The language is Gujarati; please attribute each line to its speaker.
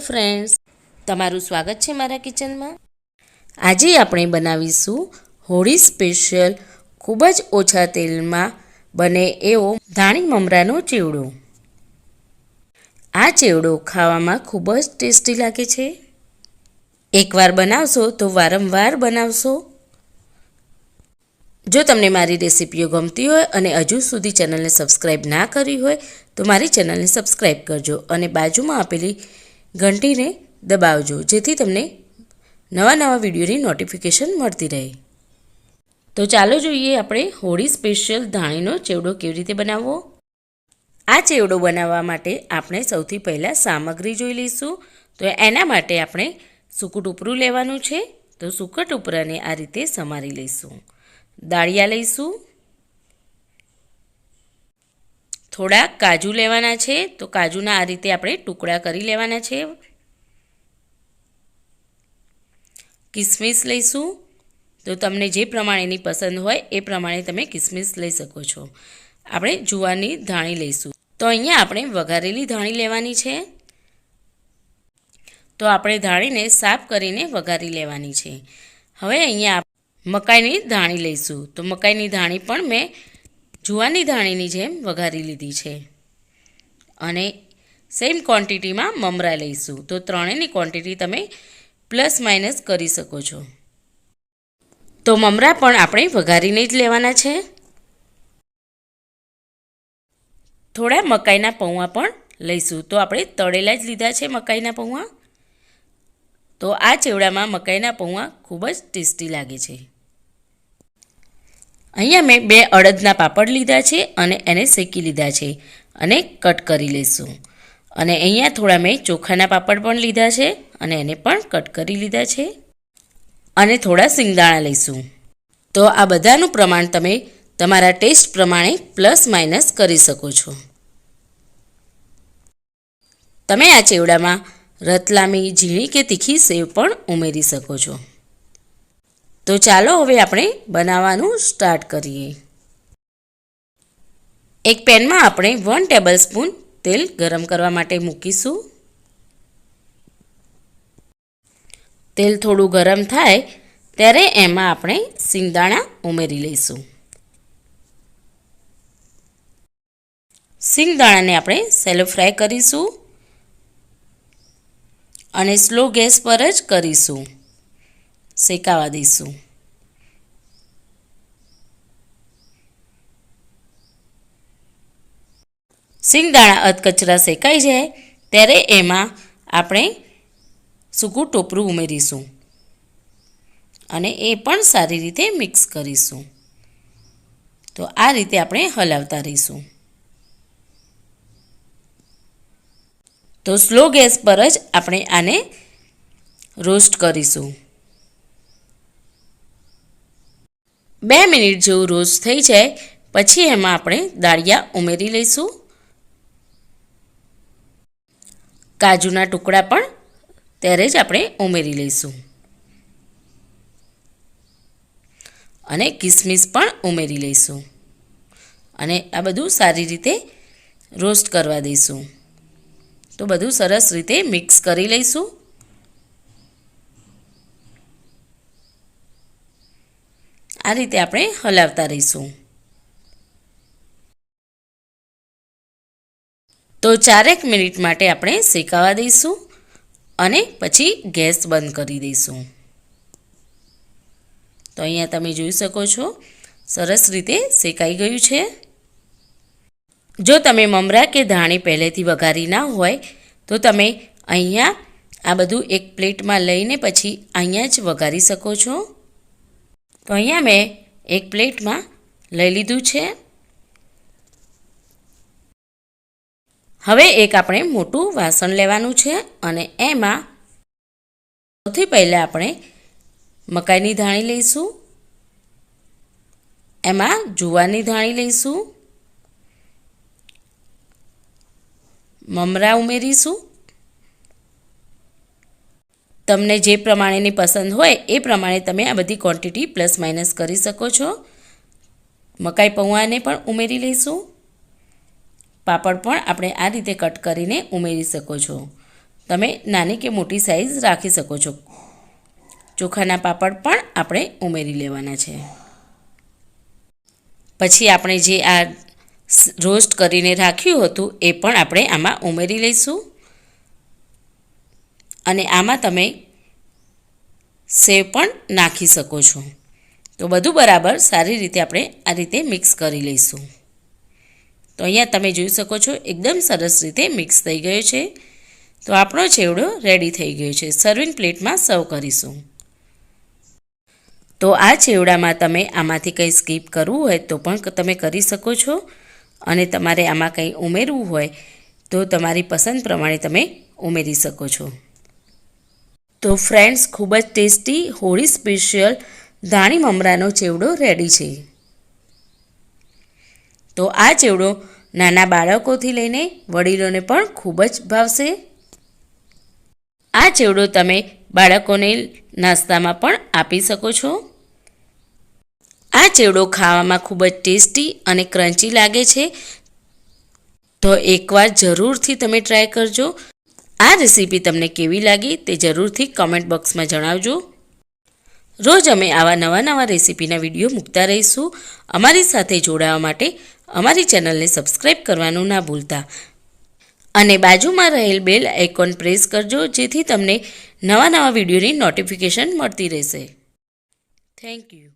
Speaker 1: ફ્રેન્ડ્સ તમારું સ્વાગત છે મારા કિચનમાં. આજે આપણે બનાવીશું હોળી સ્પેશિયલ ખૂબ જ ઓછા તેલમાં બને એવો ધાણી મમરાનો ચેવડો. આ ચેવડો ખાવામાં ખૂબ જ ટેસ્ટી લાગે છે. એકવાર બનાવશો તો વારંવાર બનાવશો. જો તમને મારી રેસિપીઓ ગમતી હોય અને હજુ સુધી ચેનલને સબસ્ક્રાઈબ ના કરી હોય તો મારી ચેનલને સબસ્ક્રાઈબ કરજો અને બાજુમાં આપેલી ઘંટીને દબાવજો, જેથી તમને નવા નવા વિડીયોની નોટિફિકેશન મળતી રહે. તો ચાલો જોઈએ આપણે હોળી સ્પેશિયલ ધાણીનો ચેવડો કેવી રીતે બનાવવો? આ ચેવડો બનાવવા માટે આપણે સૌથી પહેલાં સામગ્રી જોઈ લઈશું. તો એના માટે આપણે સૂકું ટુપરું લેવાનું છે. તો સૂકા ટુપરાને આ રીતે સમારી લઈશું. દાળિયા લઈશું. થોડા કાજુ લેવાના છે. તો કાજુના આ રીતે આપણે ટુકડા કરી લેવાના છે. કિસમિસ લઈશું. તો તમને જે પ્રમાણેની પસંદ હોય એ પ્રમાણે તમે કિસમિસ લઈ શકો છો. આપણે જુવારની ધાણી લઈશું. તો અહીંયા આપણે વઘારેલી ધાણી લેવાની છે. તો આપણે ધાણીને સાફ કરીને વઘારી લેવાની છે. હવે અહીંયા મકાઈની ધાણી લઈશું. તો મકાઈની ધાણી પણ મેં જુવારની ધાણીની જેમ વઘારી લીધી છે. અને સેમ ક્વોન્ટિટીમાં મમરા લઈશું. તો ત્રણેયની ક્વોન્ટિટી તમે પ્લસ માઇનસ કરી શકો છો. તો મમરા પણ આપણે વઘારીને જ લેવાના છે. થોડા મકાઈના પૌવા પણ લઈશું. તો આપણે તળેલા જ લીધા છે મકાઈના પૌવા. તો આ ચેવડામાં મકાઈના પૌવા ખૂબ જ ટેસ્ટી લાગે છે. અહીંયા મેં બે અડદના પાપડ લીધા છે અને એને શેકી લીધા છે અને કટ કરી લઈશું અને અહીંયા થોડા મેં ચોખાના પાપડ પણ લીધા છે અને એને પણ કટ કરી લીધા છે. અને થોડા સિંગદાણા લઈશું. તો આ બધાનું પ્રમાણ તમે તમારા ટેસ્ટ પ્રમાણે પ્લસ માઇનસ કરી શકો છો. તમે આ ચેવડામાં રતલામી, ઝીણી કે તીખી સેવ પણ ઉમેરી શકો છો. તો ચાલો હવે આપણે બનાવવાનું સ્ટાર્ટ કરીએ. એક પેનમાં આપણે વન ટેબલ સ્પૂન તેલ ગરમ કરવા માટે મૂકીશું. તેલ થોડું ગરમ થાય ત્યારે એમાં આપણે સિંગદાણા ઉમેરી લઈશું. સિંગદાણાને આપણે સેલો ફ્રાય કરીશું અને સ્લો ગેસ પર જ કરીશું. શેકાવા દઈશું. સિંગદાણા અધકચરા શેકાઈ જાય, ત્યારે એમાં આપણે સૂકું ટોપરું ઉમેરીશું. અને એ પણ સારી રીતે મિક્સ કરીશું. તો આ રીતે આપણે હલાવતા રહીશું. તો સ્લો ગેસ પર જ આપણે આને રોસ્ટ કરીશું. બે મિનિટ જેવું રોસ્ટ થઈ જાય, પછી એમાં આપણે દાળિયા ઉમેરી લઈશું. કાજુના ટુકડા પણ ત્યારે જ આપણે ઉમેરી લઈશું. અને કિસમિસ પણ ઉમેરી લઈશું. અને આ બધું સારી રીતે રોસ્ટ કરવા દઈશું. તો બધું સરસ રીતે મિક્સ કરી લઈશું. આ રીતે આપણે હલાવતા રહીશું. તો ચારેક મિનિટ માટે આપણે શેકાવા દઈશું અને પછી ગેસ બંધ કરી દઈશું. તો અહીંયા તમે જોઈ શકો છો, સરસ રીતે શેકાઈ ગયું છે. જો તમે મમરા કે ધાણી પહેલેથી વઘારી ના હોય, તો તમે અહીંયા આ બધું એક પ્લેટમાં લઈને પછી અહીંયા જ વઘારી શકો છો. તો અહીંયા મેં એક પ્લેટમાં લઈ લીધું છે. હવે એક આપણે મોટું વાસણ લેવાનું છે અને એમાં સૌથી પહેલાં આપણે મકાઈની ધાણી લઈશું. એમાં જુવારની ધાણી લઈશું. મમરા ઉમેરીશું. તમને જે પ્રમાણેની પસંદ હોય એ પ્રમાણે તમે આ બધી ક્વોન્ટિટી પ્લસ માઇનસ કરી શકો છો. મકાઈ પૌવાને પણ ઉમેરી લઈશું. પાપડ પણ આપણે આ રીતે કટ કરીને ઉમેરી શકો છો. તમે નાની કે મોટી સાઇઝ રાખી શકો છો. ચોખાના પાપડ પણ આપણે ઉમેરી લેવાના છે. પછી આપણે જે આ રોસ્ટ કરીને રાખ્યું હતું એ પણ આપણે આમાં ઉમેરી લઈશું. અને આમાં તમે સેવ પણ નાખી શકો છો. તો બધું બરાબર સારી રીતે આપણે આ રીતે મિક્સ કરી લઈશું. તો અહીંયા તમે જોઈ શકો છો, એકદમ સરસ રીતે મિક્સ થઈ ગયો છે. તો આપણો ચેવડો રેડી થઈ ગયો છે. સર્વિંગ પ્લેટમાં સર્વ કરીશું. તો આ ચેવડામાં તમે આમાંથી કંઈ સ્કીપ કરવું હોય તો પણ તમે કરી શકો છો. અને તમારે આમાં કંઈ ઉમેરવું હોય તો તમારી પસંદ પ્રમાણે તમે ઉમેરી શકો છો. તો ફ્રેન્ડ્સ, ખૂબ જ ટેસ્ટી, હોળી સ્પેશિયલ ધાણી મમરાનો ચેવડો રેડી છે. તો આ ચેવડો નાના બાળકોથી લઈને વડીલોને પણ ખૂબ જ ભાવશે. આ ચેવડો તમે બાળકોને નાસ્તામાં પણ આપી શકો છો. આ ચેવડો ખાવામાં ખૂબ જ ટેસ્ટી અને ક્રન્ચી લાગે છે. તો એકવાર જરૂરથી તમે ટ્રાય કરજો. આ રેસીપી તમને કેવી લાગી તે જરૂરથી કમેન્ટ બોક્સમાં જણાવજો. રોજ અમે આવા નવા નવા રેસીપીના વીડિયો મૂકતા રહીશું. અમારી સાથે જોડાવા માટે અમારી ચેનલને સબસ્ક્રાઈબ કરવાનું ના ભૂલતા. અને બાજુમાં રહેલ બેલ આઇકોન પ્રેસ કરજો, જેથી તમને નવા નવા વિડીયોની નોટિફિકેશન મળતી રહેશે. Thank you